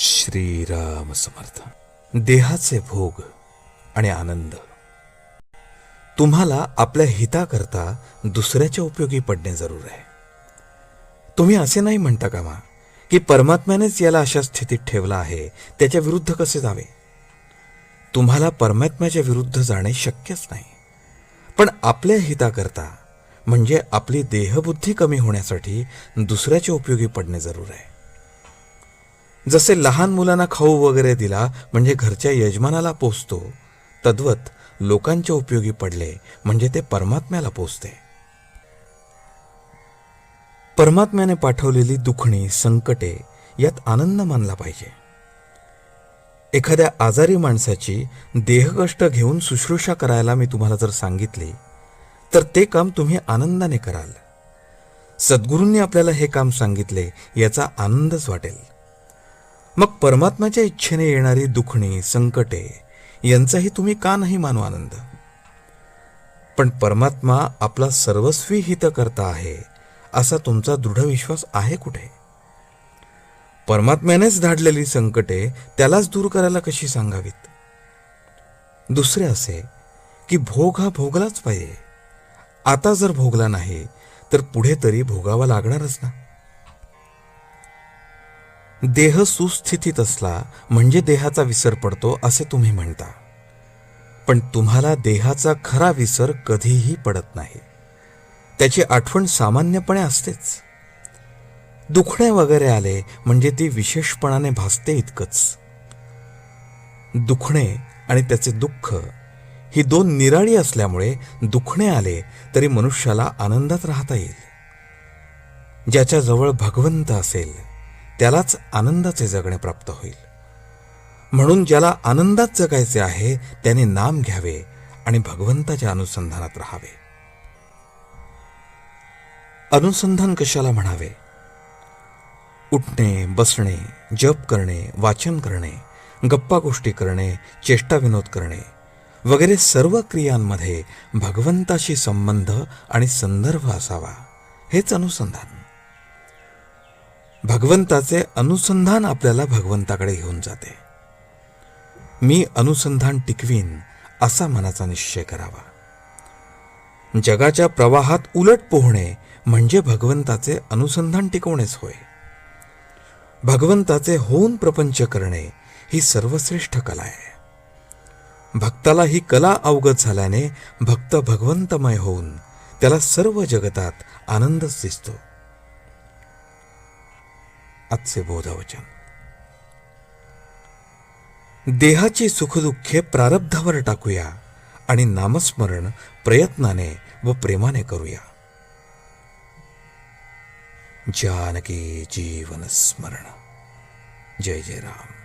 श्रीराम समर्थ. देहाचे भोग आणि आनंद. तुम्हाला आपल्या हिताकरता दुसऱ्याच्या उपयोगी पडणे जरूर आहे. तुम्ही असे नाही म्हणता का मा की परमात्म्यानेच याला अशा स्थितीत ठेवला आहे त्याच्या विरुद्ध कसे जावे? तुम्हाला परमात्म्याच्या विरुद्ध जाणे शक्यच नाही. पण आपल्या हिताकरता म्हणजे आपली देहबुद्धी कमी होण्यासाठी दुसऱ्याच्या उपयोगी पडणे जरूर आहे. जसे लहान मुलांना खाऊ वगैरे दिला म्हणजे घरच्या यजमानाला पोचतो तद्वत लोकांच्या उपयोगी पडले म्हणजे ते परमात्म्याला पोचते परमात्म्याने पाठवलेली दुखणी संकटे यात आनंद मानला पाहिजे. एखाद्या आजारी माणसाची देहकष्ट घेऊन शुश्रूषा करायला मी तुम्हाला जर सांगितले तर ते काम तुम्ही आनंदाने कराल. सद्गुरूंनी आपल्याला हे काम सांगितले याचा आनंदच वाटेल. मग परमात्म्याच्या इच्छेने येणारी दुखणी संकटे यांचाही तुम्ही का नाही मानू आनंद? पण परमात्मा आपला सर्वस्वी हित करता आहे असा तुमचा दृढ विश्वास आहे कुठे? परमात्म्यानेच धाडलेली संकटे त्यालाच दूर करायला कशी सांगावीत? दुसरे असे की भोग हा भोगलाच पाहिजे. आता जर भोगला नाही तर पुढे तरी भोगावा लागणारच ना? देह सुस्थितीत असला म्हणजे देहाचा विसर पडतो असे तुम्ही म्हणता. पण तुम्हाला देहाचा खरा विसर कधीही पडत नाही. त्याची आठवण सामान्यपणे असतेच. दुखणे वगैरे आले म्हणजे ती विशेषपणाने भासते इतकंच. दुखणे आणि त्याचे दुःख ही दोन निराळी असल्यामुळे दुखणे आले तरी मनुष्याला आनंदात राहता येईल. ज्याच्याजवळ भगवंत असेल त्यालाच आनंदाचे जगणे प्राप्त होईल. म्हणून ज्याला आनंदात जगायचे आहे त्याने नाम घ्यावे आणि भगवंताच्या अनुसंधानात राहावे. अनुसंधान कशाला म्हणावे? उठणे बसणे जप करणे वाचन करणे गप्पा गोष्टी करणे चेष्टा विनोद करणे वगैरे सर्व क्रियांमध्ये भगवंताशी संबंध आणि संदर्भ असावा हेच अनुसंधान. भगवंताचे अनुसंधान आपल्याला भगवंताकडे घेऊन जाते. मी अनुसंधान टिकवीन असा मनाचा निश्चय करावा. जगाच्या प्रवाहात उलट पोहणे म्हणजे भगवंताचे अनुसंधान टिकवणेच होय. भगवंताचे होऊन प्रपंच करणे ही सर्वश्रेष्ठ कला आहे. भक्ताला ही कला अवगत झाल्याने भक्त भगवंतमय होऊन त्याला सर्व जगतात आनंदच दिसतो. आजचे बोधवचन. देहाची सुखदुःखे प्रारब्धावर टाकूया आणि नामस्मरण प्रयत्नाने व प्रेमाने करूया. जानकी जीवन स्मरण. जय जय राम.